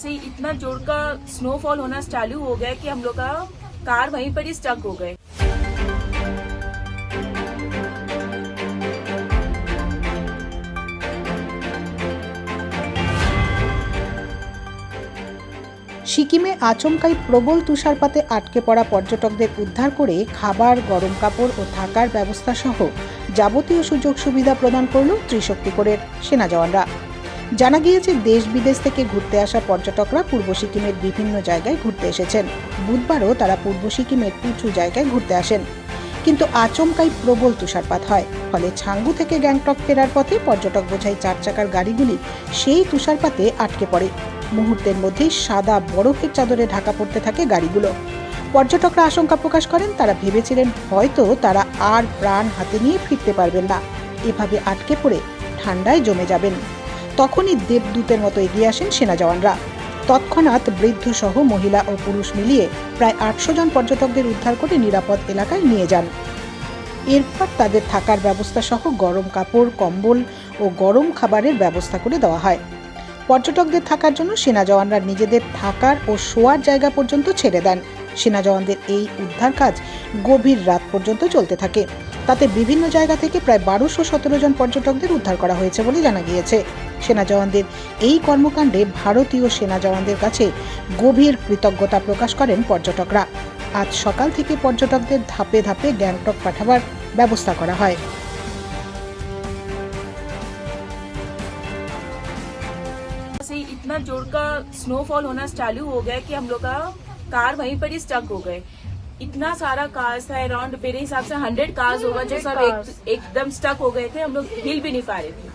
से ही इतना जोर का स्नोफॉल होना चालू हो गया कि हम लोग का कार वहीं पर ही स्टक हो गए সিকিমে আচমকাই প্রবল তুষারপাতে আটকে পড়া পর্যটকদের উদ্ধার করে খাবার গরম কাপড় ও থাকার ব্যবস্থা সহ যাবতীয় সুযোগ সুবিধা প্রদান করল ত্রিশক্তিকরের সেনা জওয়ানরা জানা গিয়েছে, দেশ বিদেশ থেকে ঘুরতে আসা পর্যটকরা পূর্ব সিকিমের বিভিন্ন জায়গায় ঘুরতে এসেছেন। বুধবারও তারা পূর্ব সিকিমের উঁচু জায়গায় ঘুরতে আসেন। কিন্তু আচমকাই প্রবল তুষারপাত হয়। ফলে ছাঙ্গু থেকে গ্যাংটক ফেরার পথে পর্যটক বোঝাই চার চাকার গাড়িগুলি সেই তুষারপাতে আটকে পড়ে। মুহূর্তের মধ্যেই সাদা বরফের চাদরে ঢাকা পড়তে থাকে গাড়িগুলো। পর্যটকরা আশঙ্কা প্রকাশ করেন, তারা ভেবেছিলেন হয়তো তারা আর প্রাণ হাতে নিয়ে ফিরতে পারবেন না। এভাবে আটকে পড়ে ঠান্ডায় জমে যাবেন। তখনই দেবদূতের মতো এগিয়ে আসেন সেনা জওয়ানরা। তৎক্ষণাৎ বৃদ্ধ সহ মহিলা ও পুরুষ মিলিয়ে প্রায় আটশো জন পর্যটকদের উদ্ধার করে নিরাপদ এলাকায় নিয়ে যান। এরপর তাদের থাকার ব্যবস্থা সহ গরম কাপড়, কম্বল ও গরম খাবারের ব্যবস্থা করে দেওয়া হয়। পর্যটকদের থাকার জন্য সেনা জওয়ানরা নিজেদের থাকার ও শোয়ার জায়গা পর্যন্ত ছেড়ে দেন। সেনা জওয়ানদের এই উদ্ধার কাজ গভীর রাত পর্যন্ত চলতে থাকে। তাতে বিভিন্ন জায়গা থেকে প্রায় বারোশো সতেরো জন পর্যটকদের উদ্ধার করা হয়েছে বলে জানা গিয়েছে। সেনা জওয়ানদের এই কর্মকাণ্ডে ভারতীয় সেনা জওয়ানদের কাছে গভীর কৃতজ্ঞতা প্রকাশ করেন পর্যটকরা আজ সকাল থেকে পর্যটকদের ধাপে ধাপে গ্যাংটক পাঠাবার ব্যবস্থা করা হয় से ही इतना जोर का स्नोफॉल होना चालू हो गया कि हम लोग का कार वहीं पर ही स्टक हो गए इतना सारा कार्स था अराउंड मेरे हिसाब से हंड्रेड कार्स होगा जो सब एक, एकदम स्टक हो गए थे हम लोग हिल भी नहीं पा रहे थे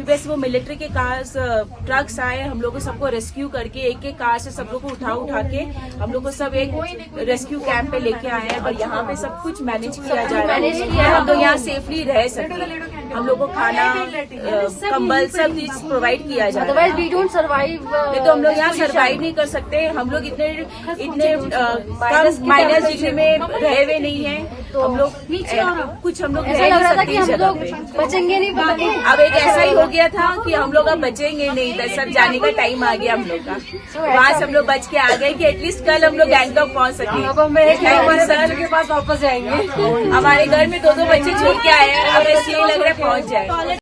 फिर वैसे वो मिलिट्री के कार्स ट्रक्स आए हम लोग सबको रेस्क्यू करके एक एक कार से सब लोग को उठा उठा के हम लोग को सब एक रेस्क्यू कैंप पे लेके आए हैं और यहाँ पे सब कुछ मैनेज किया जा रहा है। हम लोग यहाँ सेफली रह सके हम लोग को खाना कम्बल सब चीज़ प्रोवाइड किया जा रहा है। Otherwise, we don't survive. uh, नहीं तो हम लोग यहाँ सरवाइव नहीं कर सकते। हम लोग इतने इतने माइनस डिग्री में रहे हुए नहीं है। हम लोग नीचे और कुछ हम लोग ऐसा लग रहा था कि हम लोग बचेंगे नहीं बाकी अब एक ऐसा ही हो गया था कि हम लोग अब बचेंगे नहीं दस सब जाने का टाइम आ गया हम लोग का। वहाँ से हम लोग बच के आ गए कि एटलीस्ट कल हम लोग गैंगटॉक पहुँच सके। सर you, हमारे के पास वापस जाएँगे। हमारे घर में दो दो बच्चे छोड़ के आए हैं अब ऐसे ही लग रहा है पहुँच जाए।